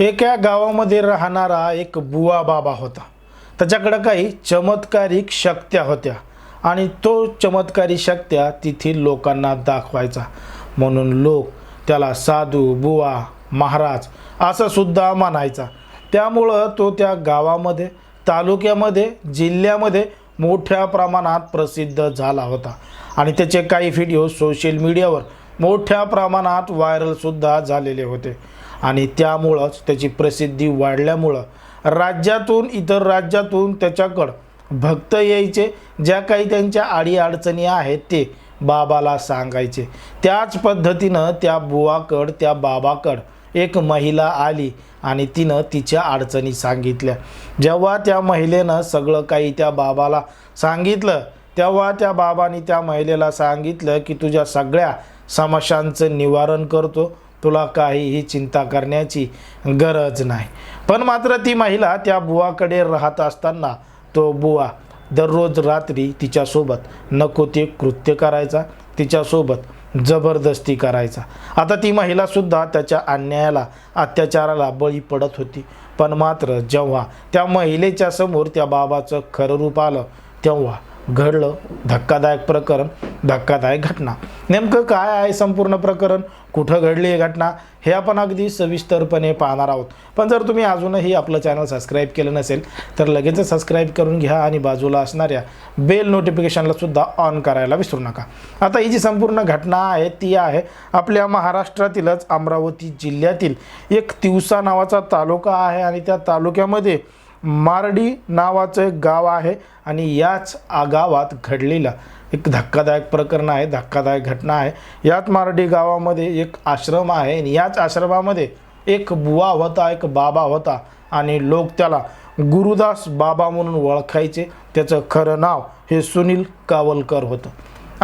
एका गावामध्ये राहणारा एक बुवा बाबा होता. त्याच्याकडं काही चमत्कारिक शक्त्या होत्या आणि तो चमत्कारी शक्त्या तेथील लोकांना दाखवायचा. म्हणून लोक त्याला साधू बुवा महाराज असं सुद्धा म्हणायचा. त्यामुळं तो त्या गावामध्ये तालुक्यामध्ये जिल्ह्यामध्ये मोठ्या प्रमाणात प्रसिद्ध झाला होता. आणि त्याचे काही व्हिडिओ सोशल मीडियावर मोठ्या प्रमाणात व्हायरलसुद्धा झालेले होते. आणि त्यामुळंच त्याची प्रसिद्धी वाढल्यामुळं राज्यातून इतर राज्यातून त्याच्याकडं भक्त यायचे ज्या काही त्यांच्या अडीअडचणी आहेत ते बाबाला सांगायचे. त्याच पद्धतीनं त्या बुवाकड त्या बाबाकड एक महिला आली आणि तिनं तिच्या अडचणी सांगितल्या. जेव्हा त्या महिलेनं सगळं काही त्या बाबाला सांगितलं तेव्हा त्या बाबांनी त्या महिलेला सांगितलं की तुझ्या सगळ्या समस्यांचं निवारण करतो तुला काहीही चिंता करण्याची गरज नाही. पण मात्र ती महिला त्या बुवाकडे राहत असताना तो बुवा दररोज रात्री तिच्यासोबत नको ते कृत्य करायचा तिच्यासोबत जबरदस्ती करायचा. आता ती महिलासुद्धा त्याच्या अन्यायाला अत्याचाराला बळी पडत होती. पण मात्र जेव्हा त्या महिलेच्या समोर त्या बाबाचं खरं रूप आलं तेव्हा घडलं धक्कादायक प्रकरण धक्कादायक घटना. नेमकं काय आहे संपूर्ण प्रकरण? कुठं घडली ही घटना? हे आपण अगदी सविस्तरपणे पाहणार आहोत. पण जर तुम्ही अजूनही आपलं चॅनल सबस्क्राईब केलं नसेल तर लगेच सबस्क्राईब करून घ्या आणि बाजूला असणाऱ्या बेल नोटिफिकेशनला सुद्धा ऑन करायला विसरू नका. आता ही जी संपूर्ण घटना आहे ती आहे आपल्या महाराष्ट्रातीलच अमरावती जिल्ह्यातील एक तिवसा नावाचा तालुका आहे आणि त्या तालुक्यामध्ये मारडी नावाचं एक गाव आहे आणि याच गावात घडलेला एक धक्कादायक प्रकरण आहे धक्कादायक घटना आहे. याच मारडी गावामध्ये एक आश्रम आहे आणि याच आश्रमामध्ये एक बुवा होता एक बाबा होता आणि लोक त्याला गुरुदास बाबा म्हणून ओळखायचे. त्याचं खरं नाव हे सुनील कावलकर होतं.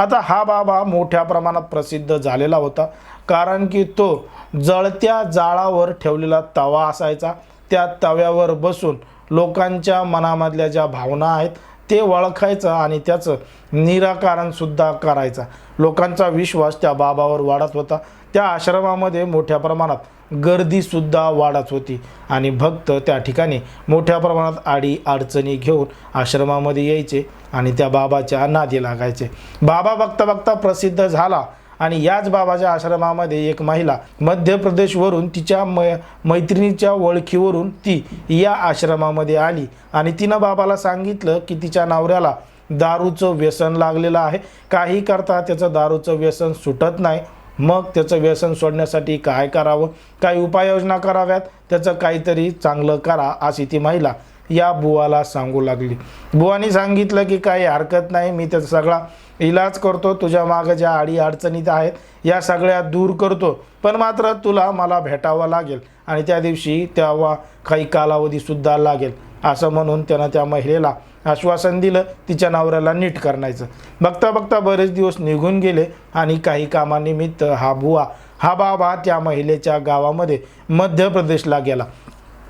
आता हा बाबा मोठ्या प्रमाणात प्रसिद्ध झालेला होता कारण की तो जळत्या जाळावर ठेवलेला तवा असायचा. त्या तव्यावर बसून लोकांच्या मनामधल्या ज्या भावना आहेत ते ओळखायचं आणि त्याचं निराकरणसुद्धा करायचा. लोकांचा विश्वास त्या बाबावर वाढत होता. त्या आश्रमामध्ये मोठ्या प्रमाणात गर्दीसुद्धा वाढत होती. आणि भक्त त्या ठिकाणी मोठ्या प्रमाणात आडी अडचणी घेऊन आश्रमामध्ये यायचे आणि त्या बाबाच्या नादी लागायचे. बाबा बघता बघता प्रसिद्ध झाला. आणि याच बाबाच्या आश्रमामध्ये एक महिला मध्य प्रदेशवरून तिच्या मै मैत्रिणीच्या ओळखीवरून ती या आश्रमामध्ये आली. आणि तिनं बाबाला सांगितलं की तिच्या नवऱ्याला दारूचं व्यसन लागलेलं आहे. काही करता त्याचं दारूचं व्यसन सुटत नाही. मग त्याचं व्यसन सोडण्यासाठी काय करावं? काही उपाययोजना कराव्यात? त्याचं काहीतरी चांगलं करा अशी ती महिला या बुवाला सांगू लागली. बुवानी सांगितलं की काही हरकत नाही मी त्याचा सगळा इलाज करतो तुझ्या मागं ज्या अडी अडचणीत आहेत या सगळ्या दूर करतो. पण मात्र तुला मला भेटावं लागेल आणि त्या दिवशी तेव्हा काही कालावधीसुद्धा लागेल असं म्हणून त्यानं त्या महिलेला आश्वासन दिलं तिच्या नवऱ्याला नीट करण्याचं. बघता बघता बरेच दिवस निघून गेले आणि काही कामानिमित्त हा बुवा हा बाबा त्या महिलेच्या गावामध्ये मध्य प्रदेशला गेला.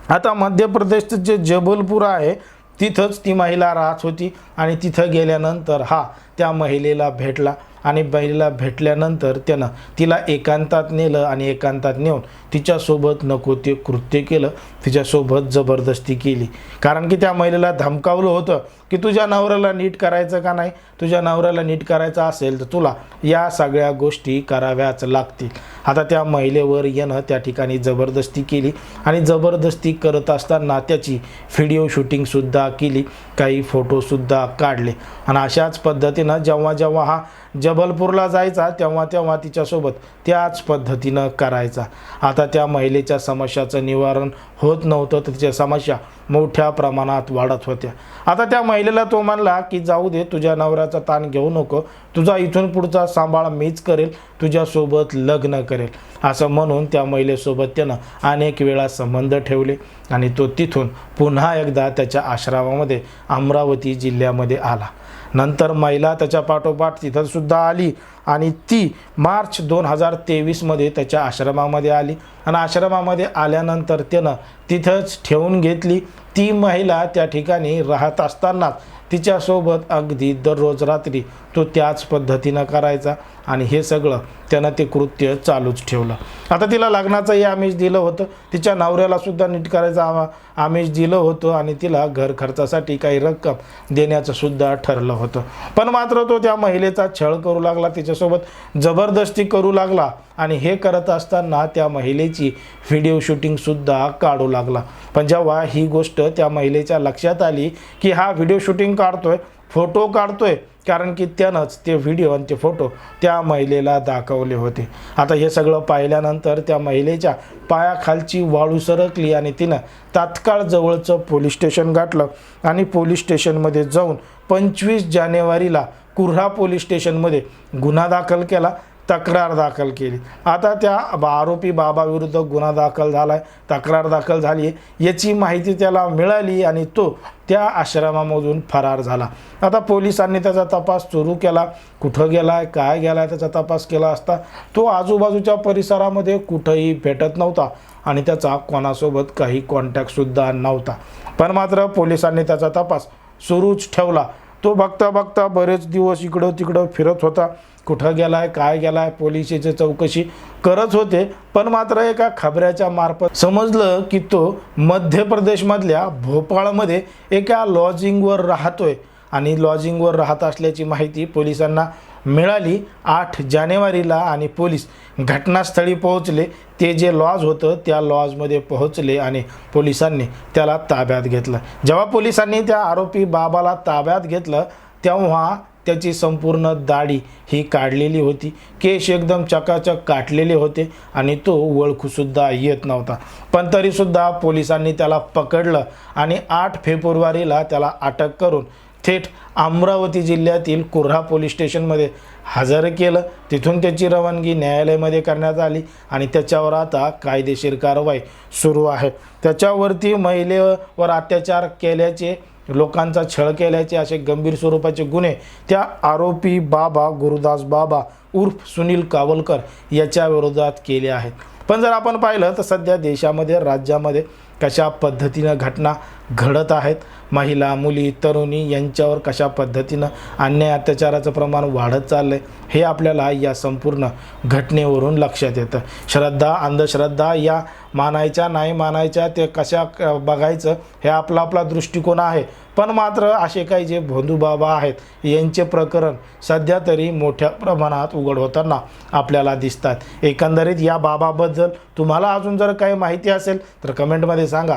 आता मध्य प्रदेशचं जे जबलपूर आहे तिथंच ती महिला राहत होती आणि तिथं गेल्यानंतर हा त्या महिलेला भेटला. आणि बाईला भेटल्यानंतर त्यानं तिला एकांतात नेलं आणि एकांतात नेऊन तिच्यासोबत नको ते कृत्य केलं. तिच्यासोबत जबरदस्ती केली. कारण की त्या महिलेला धमकावलं होतं की तुझ्या नवऱ्याला नीट करायचं का नाही? तुझ्या नवऱ्याला नीट करायचं असेल तर तुला या सगळ्या गोष्टी कराव्याच लागतील. आता त्या महिलेवर येणं त्या ठिकाणी जबरदस्ती केली आणि जबरदस्ती करत असताना त्याची व्हिडिओ शूटिंगसुद्धा केली. काही फोटोसुद्धा काढले. आणि अशाच पद्धतीनं जेव्हा जेव्हा हा जबलपूरला जायचा तेव्हा तेव्हा तिच्यासोबत त्याच पद्धतीनं करायचा. आता त्या महिलेच्या समस्याचं निवारण होत नव्हतं तर तिच्या समस्या मोठ्या प्रमाणात वाढत होत्या. आता त्या महिलेला तो म्हणला की जाऊ दे तुझ्या नवऱ्याचा ताण घेऊ नको. तुझा इथून पुढचा सांभाळ मीच करेल. तुझ्यासोबत लग्न करेल. असं म्हणून त्या महिलेसोबत त्यानं अनेक वेळा संबंध ठेवले आणि तो तिथून पुन्हा एकदा त्याच्या आश्रमामध्ये अमरावती जिल्ह्यामध्ये आला. नंतर महिला त्याच्या पाठोपाठ तिथं सुद्धा आली आणि ती मार्च दोन हजार तेवीसमध्ये त्याच्या आश्रमामध्ये आली. आणि आश्रमामध्ये आल्यानंतर त्यानं तिथंच ठेवून घेतली. ती महिला त्या ठिकाणी राहत असतानाच तिच्यासोबत अगदी दररोज रात्री तो त्याच पद्धतीनं करायचा आणि हे सगळं त्यानं ते कृत्य चालूच ठेवलं. आता तिला लग्नाचंही आमिष दिलं होतं. तिच्या नवऱ्यालासुद्धा नीट करायचा आवा आमिष दिलं होतं आणि तिला घर खर्चासाठी काही रक्कम देण्याचं सुद्धा ठरलं होतं. पण मात्र तो त्या महिलेचा छळ करू लागला तिच्यासोबत जबरदस्ती करू लागला आणि हे करत असताना त्या महिलेची व्हिडिओ शूटिंगसुद्धा काढू लागला. पण जेव्हा ही गोष्ट त्या महिलेच्या लक्षात आली की हा व्हिडिओ शूटिंग काढतोय फोटो काढतोय. कारण की त्यानंच ते व्हिडिओ आणि ते फोटो त्या महिलेला दाखवले होते. आता हे सगळं पाहिल्यानंतर त्या महिलेच्या पायाखालची वाळू सरकली आणि तिनं तात्काळ जवळचं पोलीस स्टेशन गाठलं आणि पोलीस स्टेशनमध्ये जाऊन पंचवीस जानेवारीला कुऱ्हा पोलीस स्टेशनमध्ये गुन्हा दाखल केला. तक्रार दाखल केली. आता त्या बा- आरोपी बाबाविरुद्ध गुन्हा दाखल झाला आहे तक्रार दाखल झाली आहे याची माहिती त्याला मिळाली आणि तो त्या आश्रमामधून फरार झाला. आता पोलिसांनी त्याचा तपास सुरू केला. कुठं गेला आहे काय गेला आहे त्याचा तपास केला असता तो आजूबाजूच्या परिसरामध्ये कुठंही भेटत नव्हता आणि त्याचा कोणासोबत काही कॉन्टॅक्टसुद्धा नव्हता. पण मात्र पोलिसांनी त्याचा तपास सुरूच ठेवला. तो बघता बघता बरेच दिवस इकडं तिकडं फिरत होता. कुठं गेलाय काय गेलाय पोलिसीची चौकशी करत होते पण मात्र एका खबऱ्याच्या मार्फत समजलं की तो मध्य प्रदेशमधल्या भोपाळमध्ये एका लॉजिंगवर राहतोय. आणि लॉजिंगवर राहत असल्याची माहिती पोलिसांना मिळाली आठ जानेवारीला आणि पोलीस घटनास्थळी पोहोचले. ते जे लॉज होतं त्या लॉजमध्ये पोहोचले आणि पोलिसांनी त्याला ताब्यात घेतलं. जेव्हा पोलिसांनी त्या आरोपी बाबाला ताब्यात घेतलं तेव्हा त्याची संपूर्ण दाढी ही काढलेली होती. केश एकदम चकाचक काटलेले होते आणि तो ओळखूसुद्धा येत नव्हता. पण तरीसुद्धा पोलिसांनी त्याला पकडलं आणि आठ फेब्रुवारीला त्याला अटक करून थेट अमरावती जिल्ह्यातील कुर्हा पोलीस स्टेशनमध्ये हजर केलं. तिथून त्याची रवानगी न्यायालयामध्ये करण्यात आली आणि त्याच्यावर आता कायदेशीर कारवाई सुरू आहे. त्याच्यावरती महिलेवर अत्याचार केल्याचे लोकांचा छळ केल्याचे असे गंभीर स्वरूपाचे गुन्हे त्या आरोपी बाबा गुरुदास बाबा उर्फ सुनील कावलकर याच्या विरोधात केले आहेत. पण जर आपण पाहिलं तर सध्या देशामध्ये राज्यामध्ये कशा पद्धतीनं घटना घडत आहेत. महिला मुली तरुणी यांच्यावर कशा पद्धतीनं अन्याय अत्याचाराचं प्रमाण वाढत चाललं आहे हे आपल्याला या संपूर्ण घटनेवरून लक्षात येतं. श्रद्धा अंधश्रद्धा या मानायच्या नाही मानायच्या ते कशा क- बघायचं हे आपला आपला दृष्टिकोन आहे. पण मात्र असे काही जे भोंदूबाबा आहेत यांचे प्रकरण सध्या तरी मोठ्या प्रमाणात उघड होताना आपल्याला दिसतात. एकंदरीत या बाबाबद्दल तुम्हाला अजून जर काही माहिती असेल तर कमेंटमध्ये सांगा.